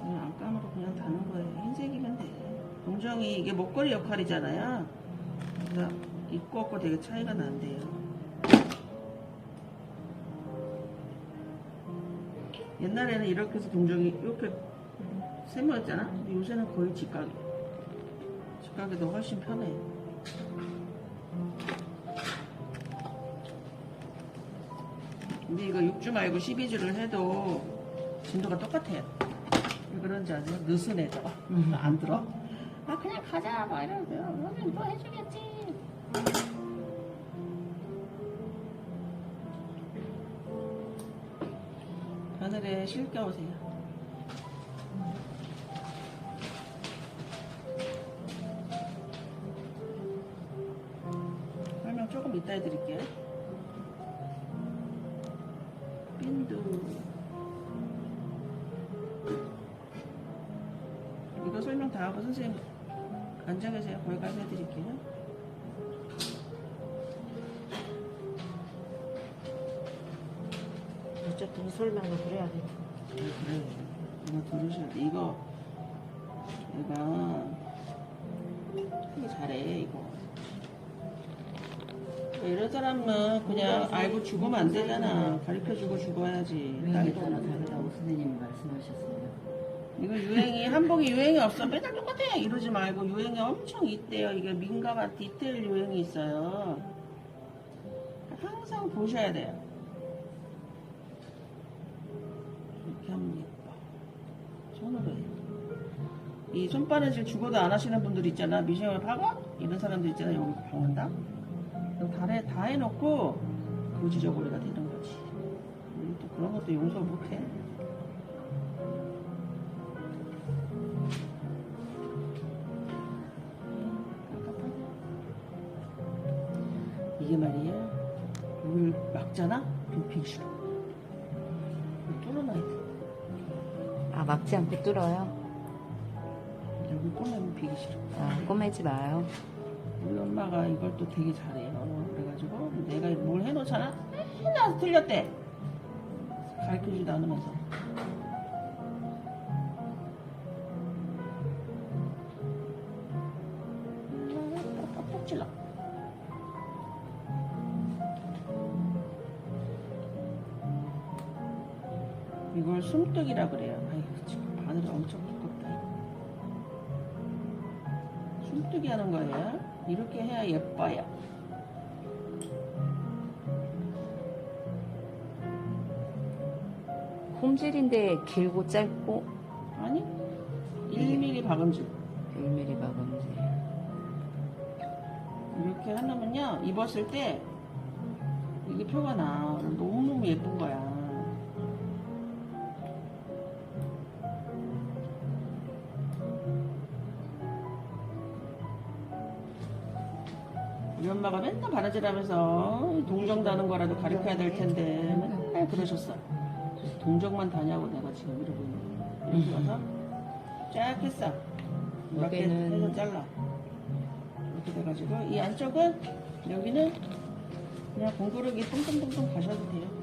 그냥 안감으로 그냥 다는 거예요. 흰색이면 돼. 동정이 이게 목걸이 역할이잖아요. 그래서 입고 없고 되게 차이가 난대요. 옛날에는 이렇게 해서 동정이 이렇게 세모였잖아. 근데 요새는 거의 직각이. 직각이 더 훨씬 편해. 근데 이거 6주 말고 12주를 해도 진도가 똑같아요. 왜 그런지 아세요? 느슨해져. 안 들어? 아 그냥 가자 막 이러면 그러면 뭐 해주겠지. 하늘에 실 껴오세요. 설명 조금 이따 해드릴게요. 다 하고 선생님 앉아 계세요. 거기 가서 해드릴게요. 어쨌든 설명을 그래야 돼. 네, 그래. 이거 들으셔야 돼. 이거, 얘가 되게 잘해, 이거. 이런 사람은 그냥 알고 죽으면 안 되잖아. 가르쳐 주고 죽어야지. 유행에 따라 다르다고 선생님이 말씀하셨어요. 이거 유행이, 한복이 유행이 없어. 맨날 똑같아. 이러지 말고 유행이 엄청 있대요. 이게 민감한 디테일 유행이 있어요. 항상 보셔야 돼요. 이렇게 하면 예뻐. 손으로 해. 이 손바느질 죽어도 안 하시는 분들 있잖아. 미싱을 파고? 이런 사람들 있잖아. 여기 박는다? 그럼 다, 해놓고 거지저고리가 되는 거지. 또 그런 것도 용서 못해. 이게 말이야 물 막잖아? 빈핑 싫어 뚫어놔야 돼 아, 막지 않고 뚫어요? 여기 꼬매면 비기 싫어 아, 꼬매지 마요. 우리 엄마가 이걸 또 되게 잘해요 그래가지고 내가 뭘 해놓잖아? 맨날 틀렸대 가르쳐주지도 않으면서 뻑뻑 찔러 이걸 숨뜨기라 그래요. 아이고 지금 바늘이 엄청 두껍다. 숨뜨기 하는 거예요. 이렇게 해야 예뻐요. 홈질인데 길고 짧고? 아니 1mm 박음질 1mm 박음질. 이렇게 하려면요 입었을 때 이게 표가 나 너무너무 예쁜 거야 우리 엄마가 맨날 바느질하면서 동정 다는 거라도 가르쳐야 될 텐데 맨날 그러셨어 그래서 동정만 다냐고 내가 지금 이러고 있는 거야 이렇게 와서 쫙 했어 이렇게 여기는- 해서 잘라. 이렇게 돼가지고 이 안쪽은 여기는 그냥 공구르기 뚱뚱뚱뚱 가셔도 돼요